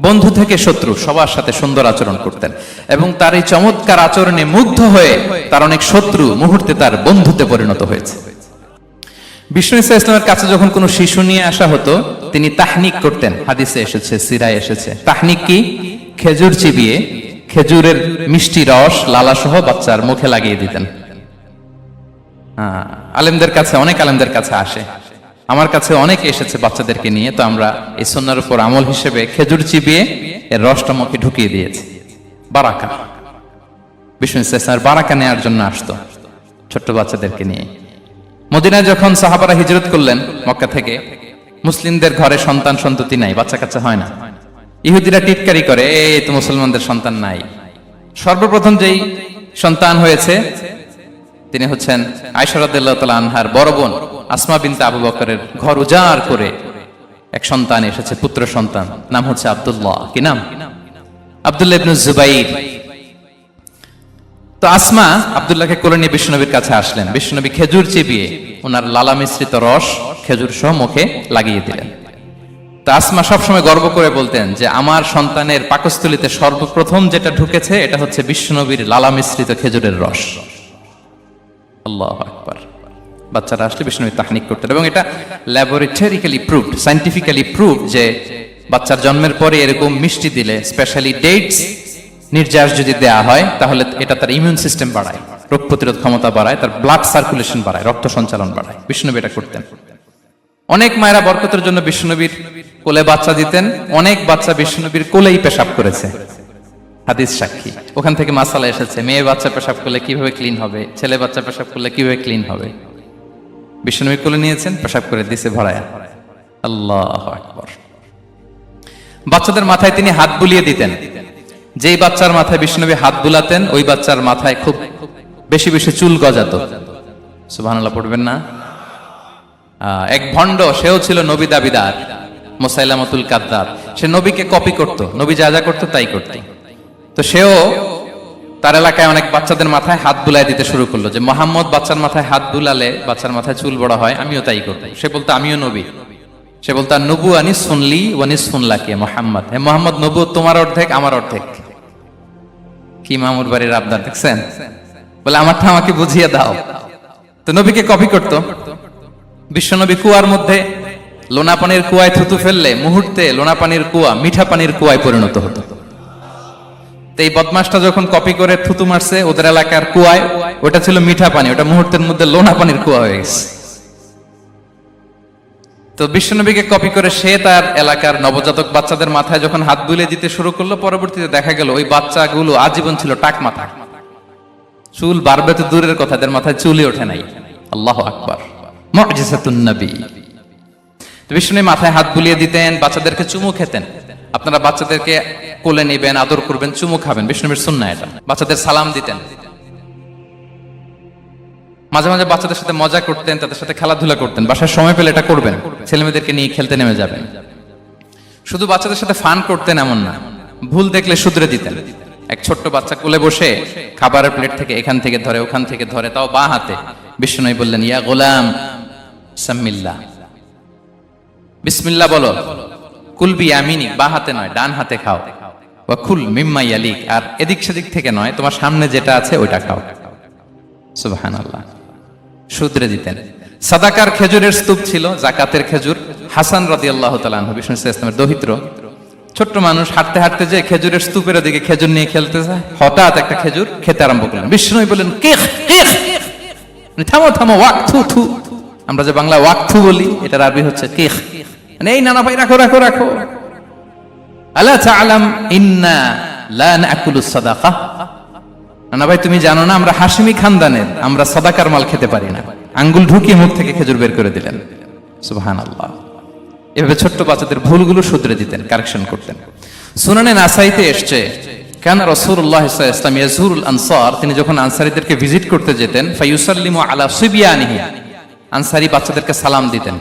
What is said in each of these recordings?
বন্ধু থেকে শত্রু, সবার সাথে সুন্দর আচরণ করতেন। এবং তার এই চমৎকার আচরণে মুগ্ধ হয়ে তার অনেক শত্রু মুহূর্তে তার বন্ধুতে পরিণত হয়েছে। বিষ্ণু ইসা ইসলামের কাছে যখন কোনো শিশু নিয়ে আসা হতো, তিনি তাহনিক করতেন। হাদিসে এসেছে, সিরায় এসেছে। তাহনিক কি? খেজুর চিবিয়ে খেজুরের মিষ্টি রস লালা সহ বাচ্চার মুখে লাগিয়ে দিতেন। আলেমদের কাছে, অনেক আলেমদের কাছে আসে। আমার কাছে অনেকে এসেছে বাচ্চাদেরকে নিয়ে, তো আমরা এই সন্ন্যার উপর আমল হিসেবে খেজুর চিবিয়ে এর রসটা মুখে ঢুকিয়ে দিয়েছি। বারাকা। বিষ্ণু ইসলামের বারাকা নেওয়ার জন্য আসতো ছোট্ট বাচ্চাদেরকে নিয়ে। মদিনায় যখন সাহাবারা হিজরত করলেন, মক্কা থেকে, মুসলিমদের ঘরে সন্তান সন্ততি নাই, বাচ্চা কাচ্চা হয় না। ইহুদিরা টিটকারি করে এই, তো মুসলমানদের সন্তান নাই। সর্বপ্রথম যেই সন্তান হয়েছে তিনি হচ্ছেন আয়সরাদ্দাল্লাহ তালা আনহার বড় বোন আসমা বিনতে আবু বকরের ঘর উজাড় করে এক সন্তান এসেছে, পুত্র সন্তান। নাম হচ্ছে আব্দুল্লাহ। কি নাম? আব্দুল্লাহ তো আসমা আব্দুল্লাহকে কোলে নিয়ে বিষ্ণুনবীর কাছে আসলেন। বিষ্ণুনবী খেজুর চিবিয়ে ওনার লালা মিশ্রিত রস খেজুর সহ মুখে লাগিয়ে দিলেন। তো আসমা সবসময় গর্ব করে বলতেন যে, আমার সন্তানের পাকস্থলিতে সর্বপ্রথম যেটা ঢুকেছে, এটা হচ্ছে বিশ্বনবীর লালা মিশ্রিত খেজুরের রস। আল্লাহ আকবার। বাচ্চারা আসলে বিষ্ণুবী তাহনিক করতেন এবং এটা ল্যাবরেটরিক্যালি প্রুভড সাইন্টিফিক্যালি প্রুভড যে বাচ্চার জন্মের পরে এরকম মিষ্টি দিলে স্পেশালি ডেটস নির্যাস যদি দেয়া হয়, তাহলে এটা তার ইমিউন সিস্টেম বাড়ায়, রোগ প্রতিরোধ ক্ষমতা বাড়ায়, তার ব্লাড সার্কুলেশন বাড়ায়, রক্ত সঞ্চালন বাড়ায়। বিষ্ণুবী এটা করতেন। অনেক মায়েরা বরকতের জন্য বিষ্ণুনবীর কোলে বাচ্চা দিতেন, অনেক বাচ্চা বিষ্ণুনবীর কোলেই পেশাব করেছে। হাদিস সাক্ষী। ওখান থেকে মাসালা এসেছে মেয়ে বাচ্চা পেশাব করলে কীভাবে ক্লিন হবে? ছেলে বাচ্চা পেশাব করলে কীভাবে ক্লিন হবে? বিষ্ণুনবী কোলে নিয়েছেন, পেশাব করে দিছে ভরায়া। আল্লাহ আকবর। বাচ্চাদের মাথায় তিনি হাত বুলিয়ে দিতেন। যেই বাচ্চার মাথায় বিষ্ণুনবী হাত বুলাতেন, ওই বাচ্চার মাথায় খুব বেশি বেশি চুল গজাতো। সুবহানাল্লাহ, পড়বেন না? এক ভণ্ড, সেও ছিল নবী দাবিদার, মোসাইলামতুল কাদ্দাব। সে নবীকে কপি করত। নবী যা যা করতো তাই করত। তো সেও তার এলাকায় অনেক বাচ্চাদের মাথায় হাত বুলাই দিতে শুরু করল যে, মোহাম্মদ, বাচ্চার মাথায় হাত বুলালে বাচ্চার মাথায় চুল বড় হয়, আমিও তাই করব। সে বলতো, আমিও নবী। সে বলতো নবু আনি শুনলি ওয়ানিস শুনলা কে মোহাম্মদ। হে মোহাম্মদ নবু তোমার অর্ধেক, আমার অর্ধেক। কি মামুর বাড়ির আবদার, দেখছেন? বলে, আমারটা আমাকে বুঝিয়ে দাও। তো নবীকে কপি করতো। বিশ্বনবী কুয়ার মধ্যে লোনা পানির কুয়ায় থুতু ফেললে, মুহূর্তে লোনা পানির কুয়া মিঠা পানির কুয়ায় পরিণত হতো। তো এই বদমাসটা যখন কপি করে থুতু মারছে ওদের এলাকার কুয়ায়, ওটা ছিল মিঠা পানি, ওটা মুহূর্তের মধ্যে লোনা পানির কুয়া হয়ে গেছে। তো বিশ্বনবীকে কপি করে সে তার এলাকার নবজাতক বাচ্চাদের মাথায় যখন হাত বুলিয়ে দিতে শুরু করল, পরবর্তীতে দেখা গেল ওই বাচ্চাগুলো আজীবন ছিল টাক মাথা। চুল বাড়বে তো দূরের কথা, এদের মাথায় চুলই ওঠে নাই। আল্লাহ আকবার। নবী। বিষ্ণু মাথায় হাত বুলিয়ে দিতেন, বাচ্চাদেরকে চুমু খেতেন। আপনারা বাচ্চাদেরকে কোলে নেবেন, আদর করবেন, চুমু খাবেন। বিষ্ণুবীর সুন্না এটা। বাচ্চাদের সালাম দিতেন। মাঝে মাঝে বাচ্চাদের সাথে মজা করতেন, তাদের সাথে খেলাধুলা করতেন। বাসায় সময় পেলে এটা করবেন। ছেলেমেয়েদেরকে নিয়ে খেলতে নেমে যাবেন। শুধু বাচ্চাদের সাথে ফান করতেন এমন না। ভুল দেখলে শুধরে দিতেন। এক ছোট্ট বাচ্চা কোলে বসে খাবারের প্লেট থেকে এখান থেকে ধরে, ওখান থেকে ধরে, তাও বা হাতে। বিষ্ণু বললেন, ইয়া গোলাম, সাম্মিল্লা। বিসমিল্লা বলো, কুলবি আমিনি, বা হাতে নয়, ডান হাতে খাও। বা কুল মিম্মা ইয়ালিক, আর এদিক সেদিক থেকে নয়, তোমার সামনে যেটা আছে ওইটা খাও। সুবহান আল্লাহ শুধরে দিতেন। সাদাকার খেজুরের স্তূপ ছিল, জাকাতের খেজুর। হাসান রাদি আল্লাহ তালাহ বিষ্ণু ইসলামের দহিত্র। ছোট্ট মানুষ হাঁটতে হাঁটতে যে খেজুরের স্তূপের দিকে খেজুর নিয়ে খেলতে যায় হঠাৎ একটা খেজুর খেতে আরম্ভ করলেন। বিষ্ণু বললেন কেখ মানে থামো থামো ওয়াক থু। থু আমরা যে বাংলা ওয়াক থু বলি, এটার আরবি হচ্ছে কেখ মানে এই নানা ভাই, রাখো রাখো রাখো। আলা তাআলাম ইন্না নানা ভাই, তুমি জানো না, আমরা হাসিমি খানদানের, আমরা মাল খেতে পারি না। আঙ্গুল ঢুকিয়ে মুখ থেকে খেজুর বের করে দিলেন। সুবহানাল্লাহ। এভাবে ছোট্ট বাচ্চাদের ভুলগুলো শুধরে দিতেন, কারেকশন করতেন। সুনানে নাসাইতে এসছে, কেন রসুল্লাহ ইসলাম ইয়াজুরুল আনসার? তিনি যখন আনসারিদেরকে ভিজিট করতে যেতেন ফাইউসাল্লিমু আলা আনসারি বাচ্চাদেরকে সালাম দিতেন।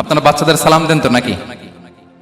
আপনারা বাচ্চাদের সালাম দেন তো নাকি?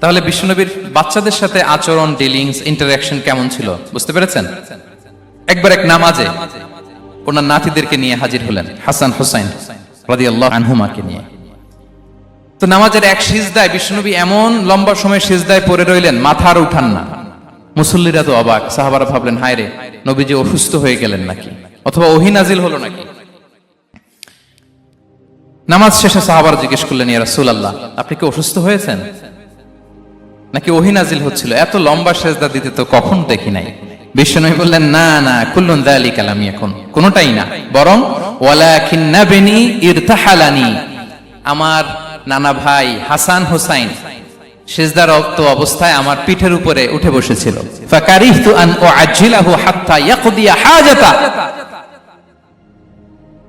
তাহলে বিশ্বনবীর বাচ্চাদের সাথে আচরণ ডিলিংস ইন্টারাকশন কেমন ছিল? বুঝতে পেরেছেন? একবার এক নামাজে ওনার নাতিদেরকে নিয়ে হাজির হলেন, হাসান হুসাইন রাদিয়াল্লাহু আনহুমাকে নিয়ে। তো নামাজের এক সিজদায় বিষ্ণুনবী এমন লম্বা সময় সিজদায় পড়ে রইলেন মাথা আর উঠান না। মুসল্লিরা তো অবাক, সাহাবারা ভাবলেন হায় রে নবীজি অসুস্থ হয়ে গেলেন নাকি? অথবা ওহি নাজিল হলো নাকি? নামাজ শেষে সাহাবার জিজ্ঞেস করলেন, ইয়া রাসূলুল্লাহ, আপনি কি অসুস্থ হয়েছেন? নাকি ওহি নাজিল হচ্ছিল? এত লম্বা সেজদা দিতে তো কখন দেখি নাই। বিষ্ণু বললেন, না না, কুল্লুন দালি কালামি এখন কোনোটাই না। বরং ওয়ালাকিন নাবিনি ইরতাহালানি। আমার নানা ভাই হাসান হোসাইন সেজদার রক্ত অবস্থায় আমার পিঠের উপরে উঠে বসেছিল।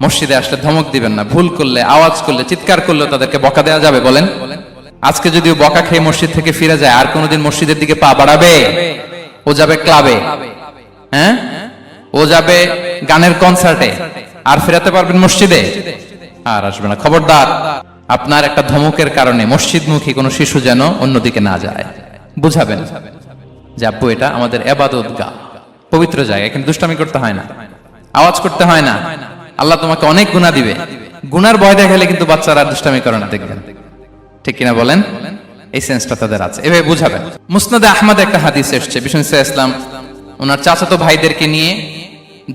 মসজিদে আসলে ধমক দিবেন না, ভুল করলে, আওয়াজ করলে, চিৎকার করলে তাদেরকে বকা দেওয়া যাবে, বলেন। আজকে যদিও বকা খেয়ে মসজিদ থেকে ফিরে যায়, আর কোনোদিন মসজিদের দিকে পা বাড়াবে? ও যাবে ক্লাবে। হ্যাঁ? ও যাবে গানের কনসার্টে আর ফেরাতে পারবেন মসজিদে? আর আসবে না। খবরদার, আপনার একটা ধমকের কারণে মসজিদমুখী কোনো শিশু যেন অন্যদিকে না যায়। বুঝাবেন যে, আব্বু, এটা আমাদের এবাদত গা পবিত্র জায়গা কিন্তু দুষ্টামি করতে হয় না। আওয়াজ করতে হয় না। আল্লাহ তোমাকে অনেক গুণা দিবে। গুনার ভয় দেখালে কিন্তু বাচ্চারা দুষ্টামি করে না, দেখবেন। ঠিক কিনা বলেন? এই সেন্সটা তাদের আছে। এভাবে বুঝাবেন মুসনাদে আহমদ একটা হাদিস এসছে, বিষ্ণু ইসলাম ওনার চাচাতো ভাইদেরকে নিয়ে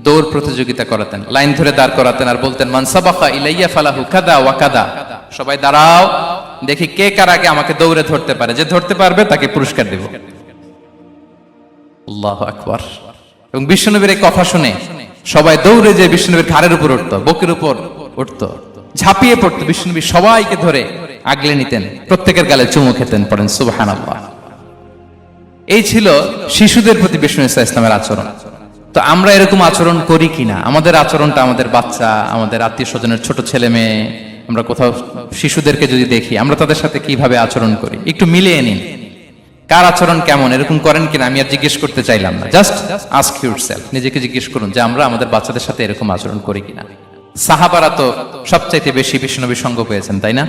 দৌড় প্রতিযোগিতা করাতেন, লাইন ধরে দাঁড় করাতেন আর বলতেন মানসাবাখা ইলাইয়া ফালাহু কাদা ওয়া কাদা। সবাই, দাঁড়াও, দেখি কে কার আগে আমাকে দৌড়ে ধরতে পারে। যে ধরতে পারবে তাকে পুরস্কার দেব। আল্লাহ আকবার। এবং বিশ্বনবীর এই কথা শুনে সবাই দৌড়ে যে বিষ্ণুনবীর ঘাড়ের উপর উঠতো, বকের উপর উঠতো, ঝাঁপিয়ে পড়তো। বিষ্ণুনবী সবাইকে ধরে আগলে নিতেন, প্রত্যেকের গালে চুমু খেতেন, পড়েন সুবাহান এই ছিল শিশুদের প্রতি বিষ্ণু ইসা ইসলামের আচরণ। তো আমরা এরকম আচরণ করি কিনা? আমাদের আচরণটা আমাদের বাচ্চা, আমাদের আত্মীয় স্বজনের ছোট ছেলে মেয়ে, আমরা কোথাও শিশুদেরকে যদি দেখি, আমরা তাদের সাথে কীভাবে আচরণ করি? একটু মিলিয়ে নিন। কার আচরণ কেমন, এরকম করেন কিনা আমি আর জিজ্ঞেস করতে চাইলাম না। জাস্ট আস্ক ইউর সেলফ নিজেকে জিজ্ঞেস করুন যে আমরা আমাদের বাচ্চাদের সাথে এরকম আচরণ করি কিনা। সাহাবারা তো সবচাইতে বেশি বিষ্ণুনবীর সঙ্গ পেয়েছেন, তাই না?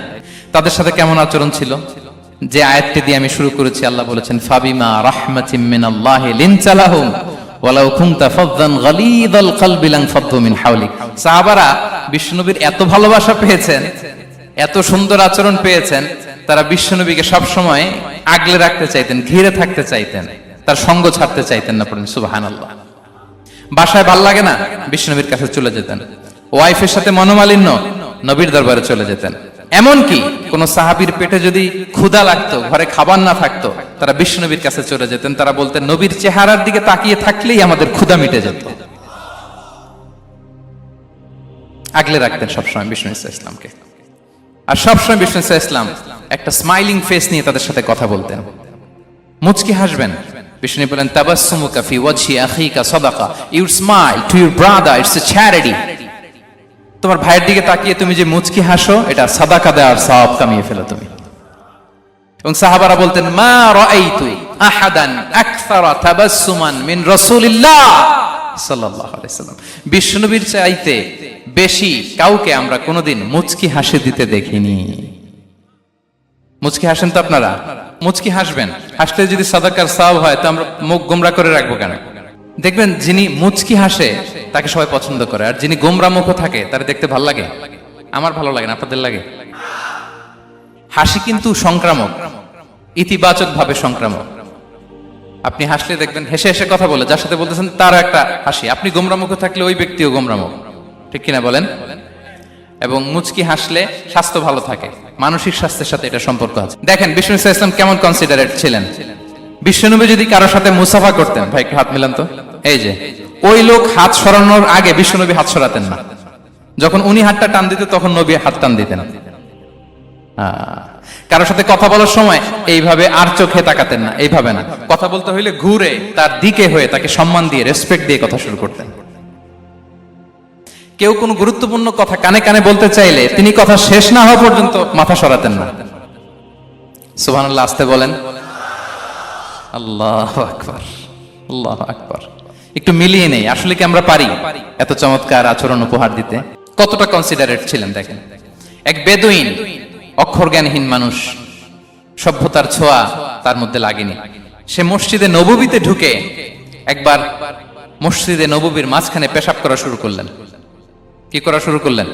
তাদের সাথে কেমন আচরণ ছিল? যে আয়াতটি দিয়ে আমি শুরু করেছি, আল্লাহ বলেছেন, ফাবিমা রাহমাতিম মিনাল্লাহি লিনচালাহুম ওয়ালাউ কুনতা ফাদদান গালিদাল কলবি লাং ফাদ্দু মিন হাওলিক। সাহাবারা বিষ্ণুনবীর এত ভালোবাসা পেয়েছেন, এত সুন্দর আচরণ পেয়েছেন তারা বিশ্বনবীকে সব সময় আগলে রাখতে চাইতেন, ঘিরে থাকতে চাইতেন, তার সঙ্গ ছাড়তে চাইতেন না পড়েন সুবাহান আল্লাহ বাসায় ভালো লাগে না? বিষ্ণনবীর কাছে চলে যেতেন। ওয়াইফের সাথে মনোমালিন্য? নবীর দরবারে চলে যেতেন। এমনকি কোন সাহাবীর পেটে যদি ক্ষুধা লাগতো, ঘরে খাবার না থাকতো, তারা বিষ্ণনবীর কাছে চলে যেতেন। তারা বলতেন, নবীর চেহারার দিকে তাকিয়ে থাকলেই আমাদের ক্ষুধা মিটে যেত। আগলে রাখতেন সবসময় বিষ্ণু ইসা ইসলামকে। আর সবসময় বিষ্ণু ইসলাম একটা স্মাইলিং ফেস নিয়ে তাদের সাথে কথা বলতেন। মুচকি হাসবেন। বিষ্ণু বলেন, তাবাসসুমুকা ফি ওয়াজহি আখিকা সাদাকা। You smile to your brother it's a charity তোমার ভাইয়ের দিকে তাকিয়ে তুমি যে মুচকি হাসো, এটা সাদাকা দেওয়ার সওয়াব কামিয়ে ফেলো তুমি। এবং সাহাবারা বলতেন, মা রাআইতু আহাদান আকসারা তাবাসসুমান মিন রাসূলিল্লাহ সাল্লাল্লাহু আলাইহি সাল্লাম। বিষ্ণুবীর চাইতে বেশি কাউকে আমরা কোনোদিন মুচকি হাসি দিতে দেখিনি। মুচকি হাসেন তো আপনারা? মুচকি হাসবেন। হাসলে যদি সাদাকার সাব হয়, তো আমরা মুখ গোমরা করে রাখব কেন? দেখবেন যিনি মুচকি হাসে, তাকে সবাই পছন্দ করে। আর যিনি গোমরা মুখ থাকে, তার দেখতে ভালো লাগে। আমার ভালো লাগে না, আপনাদের লাগে? হাসি কিন্তু সংক্রামক। ইতিবাচক ভাবে সংক্রামক। আপনি হাসলে দেখবেন, হেসে হেসে কথা বলে, যার সাথে বলতেছেন, তারও একটা হাসি। আপনি গোমরামুখ থাকলে ওই ব্যক্তিও গোমরামুখ ঠিক কিনা বলেন? এবং মুচকি হাসলে স্বাস্থ্য ভালো থাকে। মানসিক স্বাস্থ্যের সাথে এটা সম্পর্ক আছে। দেখেন, বিষ্ণু ইসলাম কেমন কনসিডারেট ছিলেন? বিশ্বনবী যদি কারোর সাথে মুসাফা করতেন, ভাই হাত মিলান তো। এই যে, ওই লোক হাত সরানোর আগে বিশ্বনবী হাত সরাতেন না। যখন উনি হাতটা টান দিত তখন নবী হাত টান দিতেন। কারোর সাথে কথা বলার সময় এইভাবে আর চোখে তাকাতেন না, এইভাবে না। কথা বলতে হইলে ঘুরে তার দিকে হয়ে তাকে সম্মান দিয়ে রেসপেক্ট দিয়ে কথা শুরু করতেন। কেউ কোনো গুরুত্বপূর্ণ কথা কানে কানে বলতে চাইলে তিনি কথা শেষ না হওয়া পর্যন্ত মাথা সরাতেন না। সুবহানাল্লাহ, আসতে বলেন। আল্লাহ আকবার আল্লাহ আকবার। একটু মিলিয়ে নেই, আসলে কি আমরা পারি এত চমৎকার আচরণ উপহার দিতে? কতটা কনসিডারেট ছিলেন, দেখেন। এক বেদুইন অক্ষর জ্ঞানহীন মানুষ, সভ্যতার ছোঁয়া তার মধ্যে লাগেনি। সে মসজিদে নববীতে ঢুকে একবার মসজিদে নববীর মাঝখানে পেশাব করা শুরু করলেন। কি করা শুরু করলেন?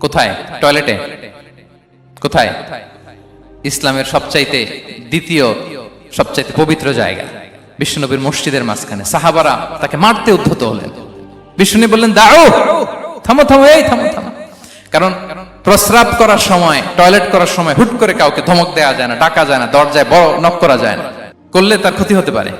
কোথায়? টয়লেটে? কোথায়? ইসলামের সবচাইতে দ্বিতীয়, সবচাইতে পবিত্র জায়গা বিষ্ণুনবীর মসজিদের মাঝখানে। সাহাবারা তাকে মারতে উদ্ধত হলেন। বিষ্ণু বললেন দাও থামো থামো, এই থামো থামো। কারণ প্রস্রাব করার সময়, টয়লেট করার সময় হুট করে কাউকে ধমক দেওয়া যায় না, ডাকা যায় না, দরজায় বড় নক করা যায় না। করলে তার ক্ষতি হতে পারে।